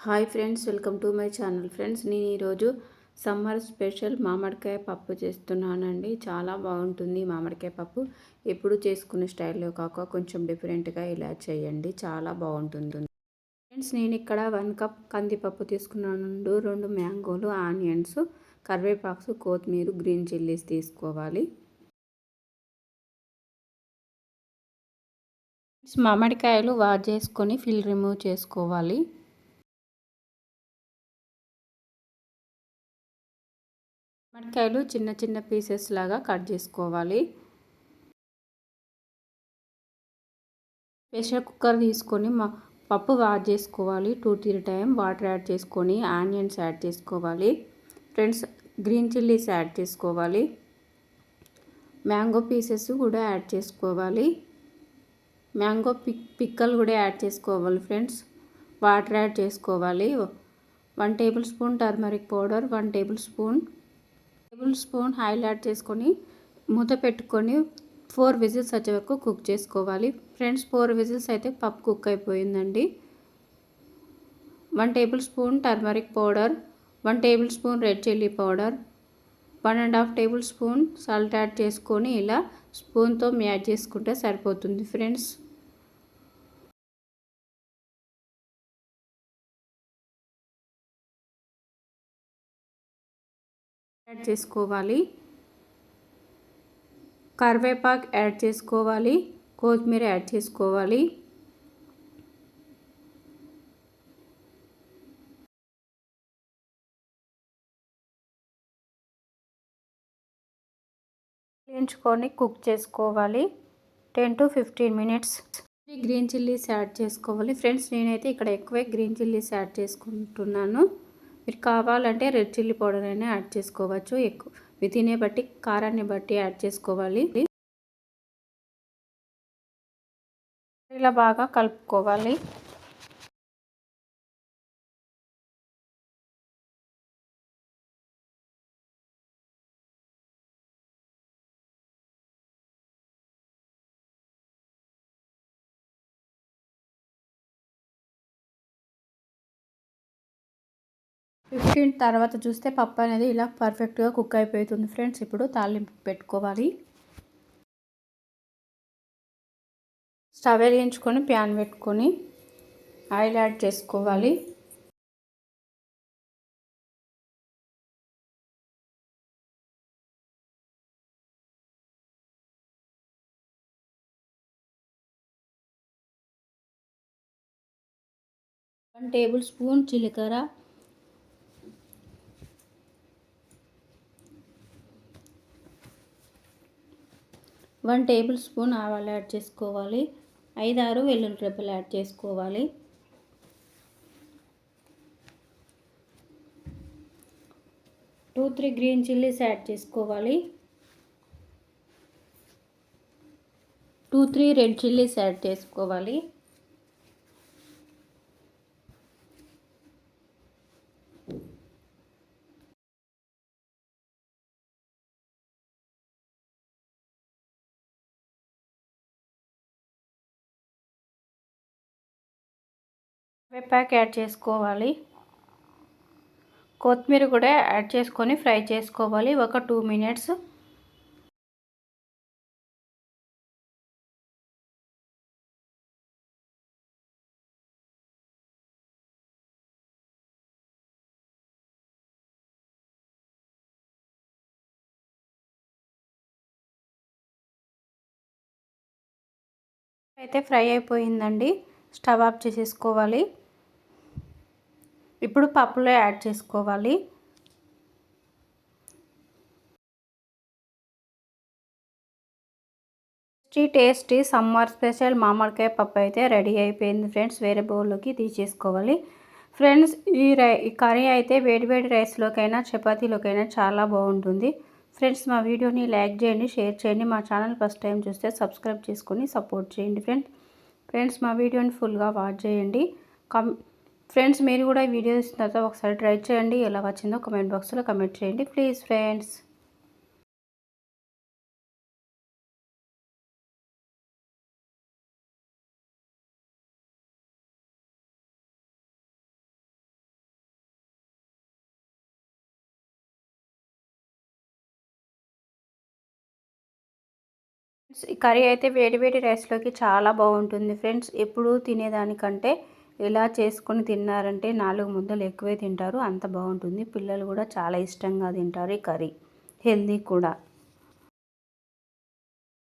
Hi friends welcome to my channel. Friends నేను ఈరోజు summer special మామిడికాయ పప్పు చేస్తున్నానండి. చాలా బాగుంటుంది మామిడికాయ పప్పు. ఎప్పుడు చేసుకునే స్టైల్లో కాక కొంచెం డిఫరెంట్గా ఇలా చేయండి. చాలా బాగుంటుంది. ఫ్రెండ్స్ నేను ఇక్కడ వన్ కప్ కందిపప్పు తీసుకున్నాను రెండు మ్యాంగోలు ఆనియన్స్ కరివేపాకు కొత్తిమీర గ్రీన్ చిల్లీస్ తీసుకోవాలి. మామిడికాయలు వాష్ చేసుకొని ఫిల్ రిమూవ్ చేసుకోవాలి. మిరపకాయలు చిన్న చిన్న పీసెస్ లాగా కట్ చేసుకోవాలి. ప్రెషర్ కుక్కర్ తీసుకొని మా పప్పు వాష్ చేసుకోవాలి. Two three time water add చేసుకొని ఆనియన్స్ యాడ్ చేసుకోవాలి. ఫ్రెండ్స్ గ్రీన్ చిల్లీస్ యాడ్ చేసుకోవాలి. మ్యాంగో పీసెస్ కూడా యాడ్ చేసుకోవాలి. మ్యాంగో పిక్ పిక్కలు కూడా యాడ్ చేసుకోవాలి ఫ్రెండ్స్. వాటర్ యాడ్ చేసుకోవాలి. One tablespoon turmeric powder one tablespoon tablespoon oil add చేసుకొని మూత పెట్టుకొని ఫోర్ విజిల్స్ వచ్చే వరకు కుక్ చేసుకోవాలి. ఫ్రెండ్స్ ఫోర్ విజిల్స్ అయితే పప్పు కుక్ అయిపోయిందండి. One tablespoon turmeric powder one tablespoon red chilli powder one and half tablespoon salt add చేసుకొని ఇలా స్పూన్తో మ్యాచ్ చేసుకుంటే సరిపోతుంది. ఫ్రెండ్స్ యాడ్ చేసుకోవాలి. కరివేపాకు యాడ్ చేసుకోవాలి. కొత్తిమీర యాడ్ చేసుకోవాలి. వేయించుకొని కుక్ చేసుకోవాలి. Ten to fifteen minutes. Green chillies add చేసుకోవాలి. ఫ్రెండ్స్ నేనైతే ఇక్కడ ఎక్కువే గ్రీన్ చిల్లీస్ యాడ్ చేసుకుంటున్నాను. మీరు కావాలంటే రెడ్ చిల్లీ పౌడర్ అయినా యాడ్ చేసుకోవచ్చు. ఎక్కువ తినే బట్టి కారాన్ని బట్టి యాడ్ చేసుకోవాలి. ఇలా బాగా కలుపుకోవాలి. ఫిఫ్టీన్ తర్వాత చూస్తే పప్పు అనేది ఇలా పర్ఫెక్ట్గా కుక్ అయిపోతుంది. ఫ్రెండ్స్ ఇప్పుడు తాలింపు పెట్టుకోవాలి. స్టవ్ వేయించుకొని ప్యాన్ పెట్టుకొని ఆయిల్ యాడ్ చేసుకోవాలి. వన్ టేబుల్ స్పూన్ జీలకర్ర వన్ టేబుల్ స్పూన్ ఆవాలు యాడ్ చేసుకోవాలి. ఐదారు వెల్లుల్లి రెప్పలు యాడ్ చేసుకోవాలి. Two three green chillies add చేసుకోవాలి. Two three red chillies add చేసుకోవాలి. కరివేపాకు యాడ్ చేసుకోవాలి. కొత్తిమీర కూడా యాడ్ చేసుకొని ఫ్రై చేసుకోవాలి. ఒక టూ మినిట్స్. అయితే ఫ్రై అయిపోయిందండి. స్టవ్ ఆఫ్ చేసేసుకోవాలి. ఇప్పుడు పప్పులో యాడ్ చేసుకోవాలి. టేస్టీ టేస్టీ సమ్మర్ స్పెషల్ మామిడికాయ పప్పు అయితే రెడీ అయిపోయింది ఫ్రెండ్స్ వేరే బౌల్లోకి తీసేసుకోవాలి. ఫ్రెండ్స్ ఈ రై ఈ కర్రీ అయితే వేడివేడి రైస్లోకైనా చపాతీలోకైనా చాలా బాగుంటుంది. ఫ్రెండ్స్ మా వీడియోని లైక్ చేయండి షేర్ చేయండి. మా ఛానల్ ఫస్ట్ టైం చూస్తే సబ్స్క్రైబ్ చేసుకొని సపోర్ట్ చేయండి ఫ్రెండ్స్ ఫ్రెండ్స్ మా వీడియోని ఫుల్గా వాచ్ చేయండి. కమ్ ఫ్రెండ్స్ మీరు కూడా ఈ వీడియో చూసిన తర్వాత ఒకసారి ట్రై చేయండి. ఎలా వచ్చిందో కమెంట్ బాక్స్లో కమెంట్ చేయండి ప్లీజ్ ఫ్రెండ్స్. కర్రీ అయితే వేడి వేడి రైస్లోకి చాలా బాగుంటుంది. ఫ్రెండ్స్ ఎప్పుడు తినేదానికంటే ఇలా చేసుకొని తిన్నారంటే నాలుగు ముద్దలు ఎక్కువే తింటారు అంత బాగుంటుంది. పిల్లలు కూడా చాలా ఇష్టంగా తింటారు ఈ కర్రీ. హెల్దీ కూడా.